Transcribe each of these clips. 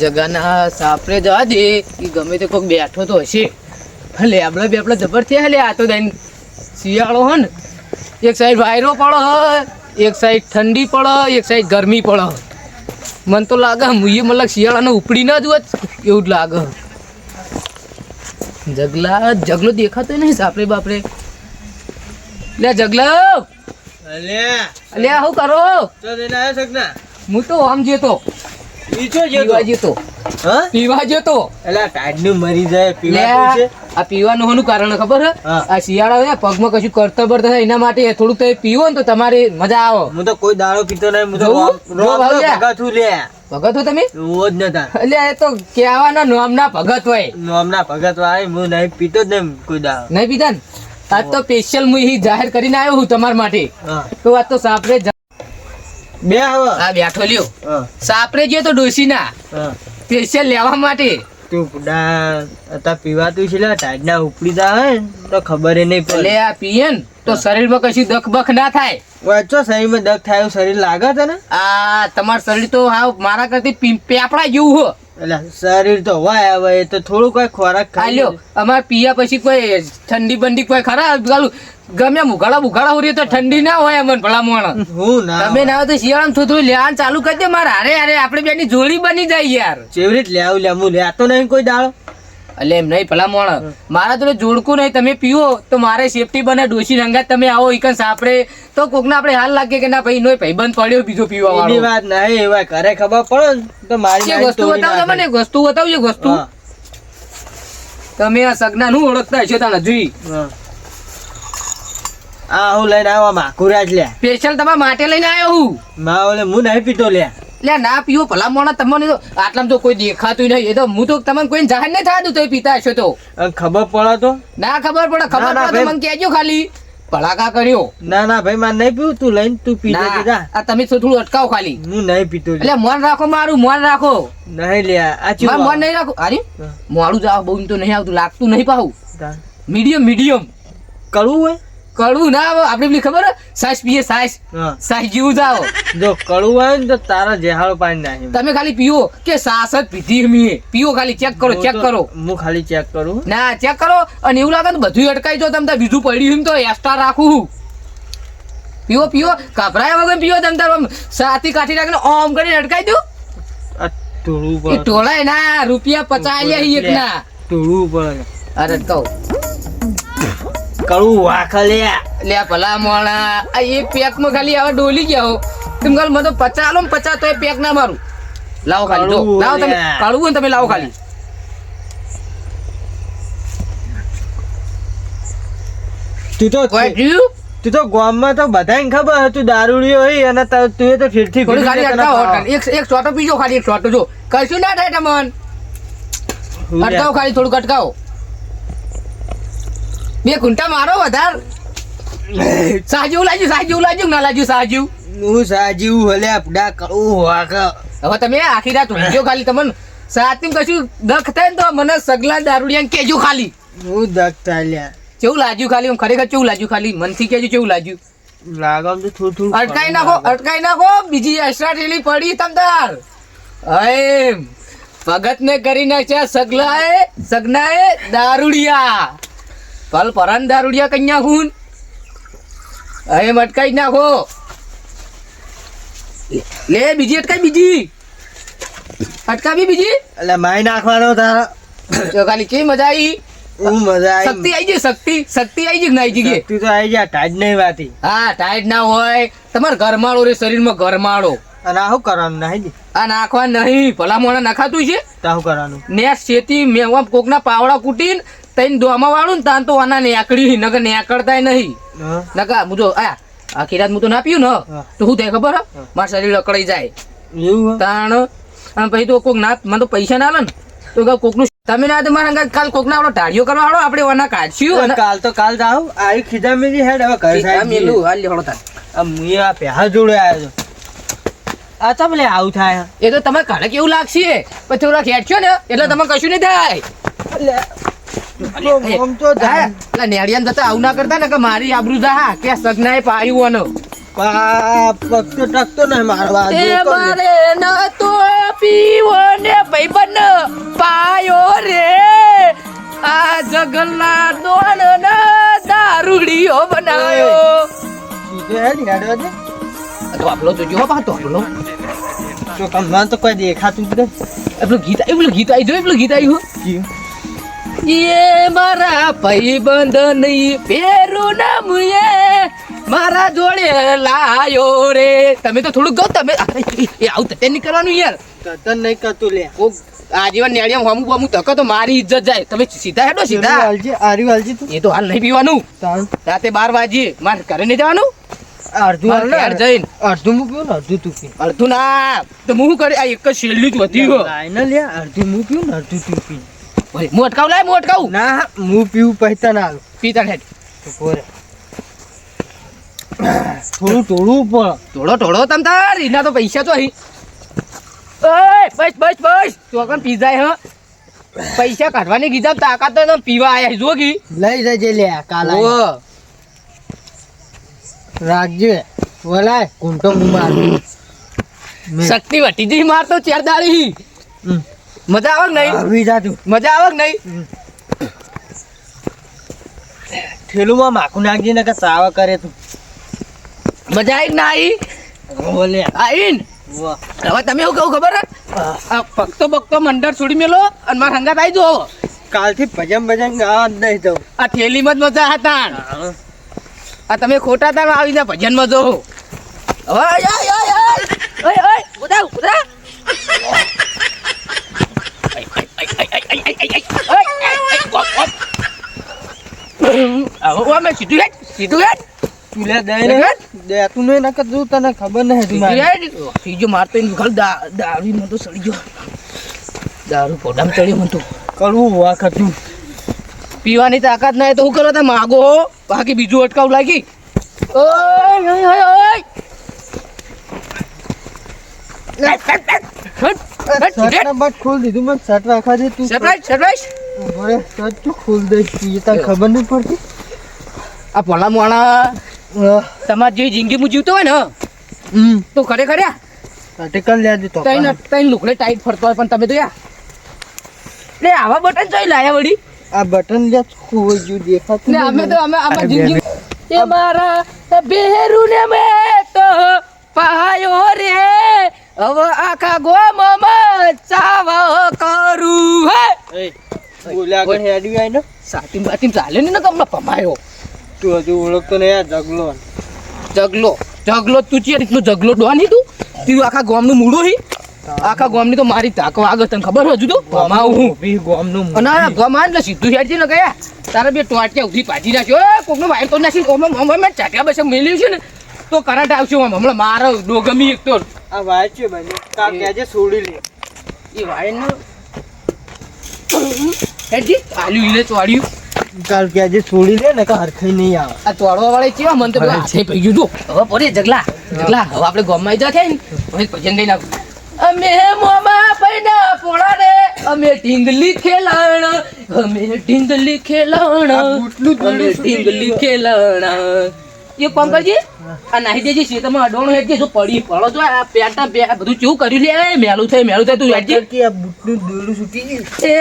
જગાના સાપરે જવા દે. એ ગમે તે કોઈક બેઠો તો હશે. લે બે આપણે જબર થયા લે આ તો દઈને શિયાળો હો ને. એક સાઈડ વાયરો પડે હ એક સાઈડ ઠંડી પડે એક સાઈડ ગરમી પડે. મને તો લાગે મુએ મતલબ શિયાળાને ઉપડી ના જોત એવું જ લાગે. જગલા જગલો દેખાતો નહીં સાપરે બાપરે. લે જગલો. અલ્યા. અલ્યા શું કરો? હું તો આમ જતો ઈ ચો પીવા જતો. હા? પીવા જતો. એલા ટાઈડનું મરી જાય પીવા છે. આ પીવાનું હોનું કારણ ખબર હે. આ શિયાળા હોય પગમાં કશું કરતા બરતા થાય એના માટે થોડુંક તમે પીવો ને તો તમારે મજા આવો. હું તો કોઈ દાડો પીતો નહીં હું તો. ભગત લે. ભગત હો તમે હું ન એટલે એ તો કહેવાના નોમના ભગત હોય. નોમના ભગત હોય હું નહીં પીતો જ નહીં કોઈ દાડો. નહીં પીધા ને? આજ તો સ્પેશિયલ હું જાહેર કરીને આવ્યો હું તમારા માટે. તો આ તો જ- બે હવે. આ બેઠો લ્યો. સાપરે ગયો તો ડોસી ના સ્પેશિયલ લેવા માટે. તું પુડા અત્યારે પીવાતું છે લે ટાઈડના ઉપડી જાય તો ખબર નહીં પડે. આ પીએ ને તો શરીરમાં કશું દખ બખ ના થાય. વચ્ચો શરીરમાં દખ થાય એવું શરીર લાગે છે ને આ તમારું શરીર તો હાવ મારા કરતી પેપડા જેવું હો. એટલે શરીર તો હોય હવે એ તો થોડું કોઈ ખોરાક ખાઈ લ્યો અમાર પીયા પછી કોઈ ઠંડી બંડી કોઈ ખરા? ગાલું ગમે મુઘાડા બુઘાડા હોય તો ઠંડી ના હોય અમને ભલા મોણ. હું ના તમે ના તો શિયાળામાં થોડું લેવાનું ચાલુ કરી દે મારે. અરે અરે આપણે બેની જોડી બની જાય યાર. ચેવરીત લેવું લે હું લેતો નહીં કોઈ દાડો. એટલે એમ નહીં ભલા મોણ. મારા તો જોડકું નહીં તમે પીવો. તો મારે સેફટી બને ડોસી રંગાત તમે આવો ઈકન સાપડે તો કોકને આપણે હાલ લાગે કે ના ભાઈ નો ભાઈબંધ પડ્યો બીજો પીવા વાળો વાત નહીં એવા ઘરે ખબર પડે તો મારી વસ્તુ બતાવો. મને વસ્તુ બતાવજો એક વસ્તુ તમે આ સગના નું ઓળખતા હશો તાણે જોઈ આ હું લઈને આવ્યો માકુરાજ લે સ્પેશિયલ તમારા માટે લઈને આવ્યો હું. મા ઓલે હું નહીં પીતો લે લે ના પીવો ભલા મોણા તમને આટલામાં તો કોઈ દેખાતું નહીં. એ તો હું તો તમને કોઈ જાહેર નહીં થતું તો પીતા હશો તો. ખબર પડે તો? ના ખબર પડે ખબર પડે મને કહેજો ખાલી. ભલાકા કર્યો. ના ના ભાઈ મારે નહીં પીવું. તું લઈને તું પી જા. આ તમે થોડું અટકાવો ખાલી. હું નહીં પીતો એટલે મોન રાખો મારું મોન રાખો. નહીં લે આ ચીવું મન નહીં રાખો. અરે. મોડું જાવ બહુ તો નહીં આવતું લાગતું નહીં પાહું. Medium medium. કરવું હોય? કડવું ના આવે આપણે પેલી ખબર સાસ પીએ સાસ. સાસ જેવું જાઓ જો કડવું હોય ને તો તારા જેહાળો પાણી નાખી તમે ખાલી પીવો કે સાસ જ પીધી મીએ પીવો ખાલી ચેક કરો ચેક કરો. હું ખાલી ચેક કરું. ના ચેક કરો. અને એવું લાગે ને બધું અટકાઈ જો તમે બીજું પડ્યું તો એક્સ્ટ્રા રાખું પીવો પીવો. કપરાયા વગર પીવો તમે તાર સાથી કાઠી રાખીને ઓમ કરીને અટકાઈ દો ટોળાય ના રૂપિયા પચાસ એક ના. ટોળું પડે. અરે કહું કડવું વાખા લે લે ભલા મોણા આ એ પેકમાં ખાલી આવા ડોલી ગયા હો. તમે ખાલી મને તો પચા આલો ને પચા તો એ પેક ના મારું. લાવો ખાલી જો. લાવો તમે કડવું હોય ને તમે લાવો ખાલી. તું તો તું તો ગામમાં તો બધાને ખબર હતું તું દારૂડિયો હોય અને તું તો ફીરથી. એક એક શોટો પીજો ખાલી એક શોટો જો. કશું ના થાય તમને. અટકાવો ખાલી થોડું અટકાવો. બે ઘૂંટા મારો વધાર. સાજુ લાજુ સાજુ લાજુ ના લાજુ સાજુ? હું સાજુ હલે આપડા કરું હવે તમે આખી રાત ઊંઘ્યો ખાલી તમને સાતી કશું દખ થાય ને તો મને સગલા દારૂડિયા કેજો ખાલી. હું દખતા થાય કેવું લાગ્યું ખાલી હું ખરેખર કેવું લાજ્યું ખાલી? મનથી કેજો કેવું લાજ્યું લાગમ તો થોડું થોડું અટકાઈ નાખો અટકાઈ નાખો બીજી એક્સ્ટ્રા ટેલી પડી તમતાર. એમ ભગત ને કરી નાખ્યા સગલાએ સગનાએ દારૂડિયા. પલ પરાન દારૂડિયા કન્યા ખૂન. એમ અટકાઈ નાખો. લે બીજી અટકાઈ બીજી. અટકાવી બીજી. એટલે માય નાખવાનો તારા તો ખાલી કેવી મજા આવી? હું મજા શક્તિ આવી આવી ગઈ શક્તિ શક્તિ આવી ગઈ કે ના આવી ગઈ તું આવી જા ટાઈટ નહીં વાતી. હા ટાઈટ ના હોય. તમારે ગરમાળો રે શરીરમાં ગરમાળો અને આ શું કરવાનું નહીં આ નાખવા નહીં. ભલા મોણા નખાતું છે? તા શું કરવાનું ને શેતી મેવા કોકના પાવડા કૂટીને તઈને દોમા વાળું ને તાન તો આના નેકડી નકર નેકળતાય નહીં. નકા હું જો આ રાત હું તો ના પીયું ને તો હું થાય ખબર મારા શરીર અકળાઈ જાય. એવું તાણ અને પછી તો કોક ના મને તો પૈસા ના લે ને. તો કે કોકનું તમે ના તો મારા કાલ કોકના આપણો ઢાળિયો કરવા હાડો આપણે ઓના કાઢશું કાલ તો કાલ જાવ આવી ખીજા મેલી હેડ હવે ઘર સાહેબ મેલું હાલ લેવડો તાર. આ મુએ આ પહેલા જોડે આવ્યો આ લે આવું થાય. એ તો તમે ઘરે કેવું લાગશે? પછી થોડા ખેંચશો ને એટલે તમે કશું નહીં થાય. આ જગલા દોણ બનાયો. સીધે નેડો દે જો. પાતો તો કમ દેખાતું બધે ગીત આવ્યું ગીત આવી જો એટલું ગીત આવ્યું એ મારા ભાઈ બંધ નહીં પેરું નામ એ મારા જોડે લાયો રે. તમે તો થોડુંક ગયો તમે એ આવું તતે નહીં કરવાનું યાર. તતન નહીં કરતું લે. આજીવન નેડિયમ હમું બમું તકો તો મારી ઇજ્જત જાય. તમે સીધા હેડો સીધા. હાલજી આરી હાલજી એ તો હાલ નહીં પીવાનું. રાતે બાર વાજી મારે ઘરે નહીં જવાનું. અડધું હાલ ઘેર જઈને અડધું મૂક્યું ને અડધું તું પી. અડધું ના. તો હું કરે આ એક જ શેલ્યું જ વધી ગયો. લાઈને લે અડધું મૂક્યું ને અડધું તું પી. ભાઈ હું અટકાવ લાય હું અટકાવું ના હું પીવું પૈસા ના હાલું પીતા હેડ. થોડું ટોળું પણ. ટોળો ટોળો તમ તાર એના તો પૈસા તો અહીં. ઓય બસ બસ બસ. ચોકન પીઝા હ પૈસા કાઢવાની કીધા તાકાત તો પીવા આયા જોગી જો કી. લઈ જજે લે કાલ ઓ રાખજે. વલાય કુંટો મુમાર મારું. શક્તિ વટી જી મારતો ચાર દાડી. મજા આવે નહીં? આવી જા મજા આવે નહીં? થેલુમાં માખું નાખજે ને કે સાવા કરે તું. મજા આવી ના આવી બોલે આઈન હવે તમે એવું કહું ખબર ભક્તો પગતો મંડળ છોડી મેલો અને મારા હંગાત આવી જો કાલથી ભજન ભજન ગાવા જ નહીં જવું. આ થેલીમાં જ મજા હતા આ તમે ખોટા હતા આવીને ભજનમાં જો ઓય ઓય આય, આય. ઓય, ઓય, ઉધા, ઉધા. આય, આય, આય, આય, આય, આય, આય, આય. ઓય, આય, આય, ગોપ, ગોપ. હવે અમે સીધું હેડ, સીધું હેડ, તું લે દે ને. દે તું નહીં નકર તું તને ખબર નહીં તું મારી. હેડ. મારતો એને ઘર દા- દારૂમાં તો સડી ગયો. દારૂ પોડામાં ચડ્યો મને તો. કરવું વાખત પીવાની તાકાત નહીં તો હું કરો તમે માગો બાકી બીજું અટકાવ લાગી. ઓય ઓય ઓય ઓય. શર્ટ ખોલ દીધું મને શર્ટ રાખવા દે તું. Surprise, surprise. દે તને ખબર નહીં પડતી? આ ભલા મોણા તમારી જેવી જિંદગી હું જીવતો હોય ને હમ. તો ખરેખર યા અટેકલ લે દે તો તૈન તૈન લુકડે ટાઈટ ફરતો હોય પણ તમે તો યા. લે આવા બટન જોઈ લાયા વળી. આ બટન લે ખોઈ ગયું દેખાતું ને અમે તો અમે બે- જિંદગી એ મારા બેરુ ને મે તો પાયો રે. હવે આખા ગોમમાં ચાવા કરું હે. એ, બોલ્યા હેડ્યું આય ને. ચાલે ને કમલા પમાયો. તું હજુ ઓળખતો આ જગલો જગલો જગલો તું ચિયા રીતનો જગલો ડોની તું? તું આખા ગોમનું મૂળો હી? આખા ગોમની તો મારી તાકો આગળ તને ખબર હજુ તો? પમાવું હું. ઊભી ગોમનું એટલે સીધું હેડ છે ને ગયા. તારા બે ટોટિયા ઉધી પાછી નાખ્યો. એ કોકનો વાયર તો નાખી ઓમાં ઓમાં મેં ચાટ્યા બસ મેલ્યું છે ને. તો કરંટ આવશે હમણાં મારો ડોગમી એક તો. આ વાય છે બને કા એ- કેજે છોડી લે. એ વાયર ને હેડજી. આલ્યું ઈને ચોડ્યું કાલ કેજે છોડી દે ને કે હરખાઈ નહીં આવે. આ તોડવા વાળા કેવા મન તો હાથે પઈ ગયું. જો હવે પડે જગલા. જગલા હવે આપણે ગોમાં આવી જાય ને હવે ભજન ગઈ નાખું અમે મોમાં પૈના પોળા રે અમે ઢીંગલી ખેલાણ અમે ઢીંગલી ખેલાણ અમે ઢીંગલી ખેલાણ. એ કોમ કરજે? આ નાહી દેજે તમે અડોણો હેડજે જો પડી પડો તો આ પેટા બધું કેવું કર્યું લે? મેલું થાય મેલું થાય તું હેડજે કે આ બૂટનું દોરડું છૂટી ગયું? એ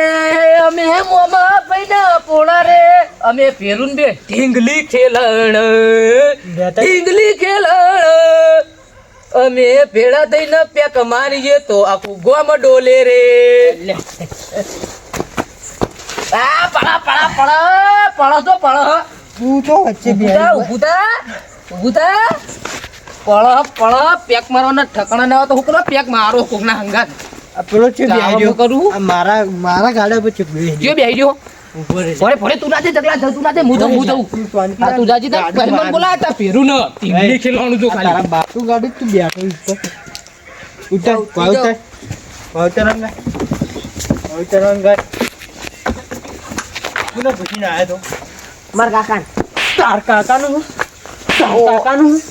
અમે મોમાં પૈડા પોળા રે. અમે ફેરું બે ઢીંગલી ખેલણ. ઢીંગલી ખેલણ. અમે ભેળા થઈને પેક મારીએ તો આખું ગોમ ડોલે રે. આ પડા પડા પડા પડા તો પડા તું તો વચ્ચે થા ઊભું થા પડ પડ પેક મારવાના ઠકણા ના હોય તો હું કરો પેક મારો કોકના હંગાત. આ પેલો છે બેહ્યો. કરું. મારા મારા ગાડા પર છે બેહ્યો. જો બેહી જો. ઊભો રહે. ફરે ફરે તું નાચે જગલા તું નાચે હું જાઉં હું જાઉં આ તું જાજી તા ગાડી પહેલવાન તા પેરું ન. ટીંગલી ખેલવાનું જો ખાલી. તારા બાપુ ગાડી તું બેઠો ઉપર ઉતર જાઉં, ભાવતર ભાવતર અંગા ભાવતર અંગા કોને પૂછીને આવ્યો તો. માર કાકા તાર કાકાનું હું? તાર કાકાનું હું?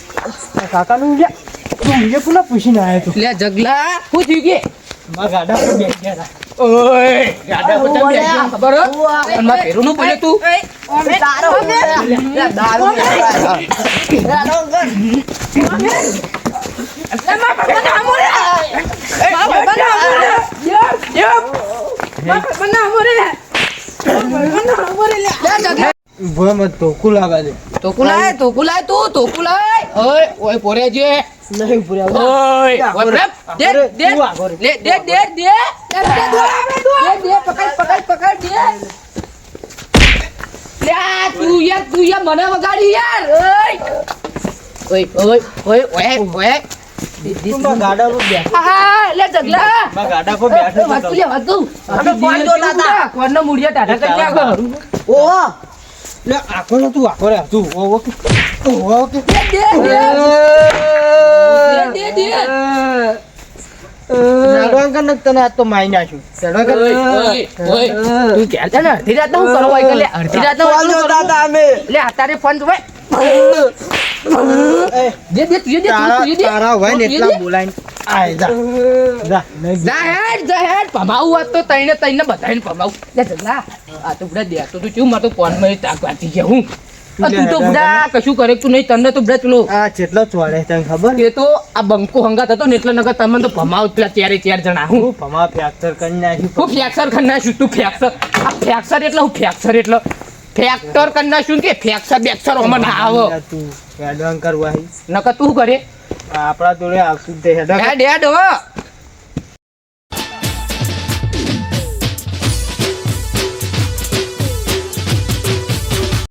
તાર કાકાનું હું લ્યા. તું કોને પૂછીને આવ્યો તો લે જગલા શું થયું કે મારા ગાડા પર બેસી ગયા હતા. ઓય ગાડા પર તમે બેસી ગયા ખબર હો અને માર પેરું નું બોલે તું લે, દારૂ ઊભો મત ધોકું લાગા દે તો કુલાય તો કુલાય તું તો કુલાય ઓય ઓય પોરે જે. નહીં આવ. ઓય ઓય દે આગળ, દે આગળ. દે દે દે દે. દે પકડ પકડ પકડ દે. આ તું યાર તું યાર મને વગાડી યાર. ઓય. ઓય ઓય ઓય ઓય ગાડા પર બેઠો. હા લે જગલા. ગાડા પર બેઠો વાત લે વાત અમે ફોન તો લાતા. કોણનો મુડિયા ટાટા કરી નાખો. ઓહો. લે આખો તું આખો રે. તું ઓહો કે ઓહો કે દે દે. દે દે દે. નાડવાંકર ને તને આજ તો મારી નાખ્યું. ઓય તું ક્યાં છે ને. અડધી રાતના હું કરવા કે લે અડધી રાતના હું કરું? અમે. લે આ તારે ફોન જોવે. દે દે દે તું તારા તું દે તારા હોય ને એટલા બોલાઈને આય જા. જા જા. હેડ જા હેડ. ભમાવું વાત તો તઈને તઈને લે જગલા આ તો બડા દે તો તું ચું માર ફોનમાં તાક વાતી ગયા હું. તું તો બડા કશું કરે તું નહીં તને તો બડા ચલો. આ ચોડે તને ખબર? એ તો આ બંકો હંગાત હતો ને એટલે નગર તમને તો ભમાવ પેલા ત્યારે ચાર જણા હું. હું ભમા ફ્રેક્ચર કરી નાખ્યું હું ફ્રેક્ચર કરી નાખ્યું તું ફ્રેક્ચર. આ ફ્રેક્ચર એટલે હું ફ્રેક્ચર એટલે. ફ્રેક્ચર કરી નાખ્યું કે ફેક્સર બેક્ચર ઓમાં ના આવે. તું એડવાન્સ કરવા નકર તું કરે. આપણા જોડે આવતું હેડ હેડ હો.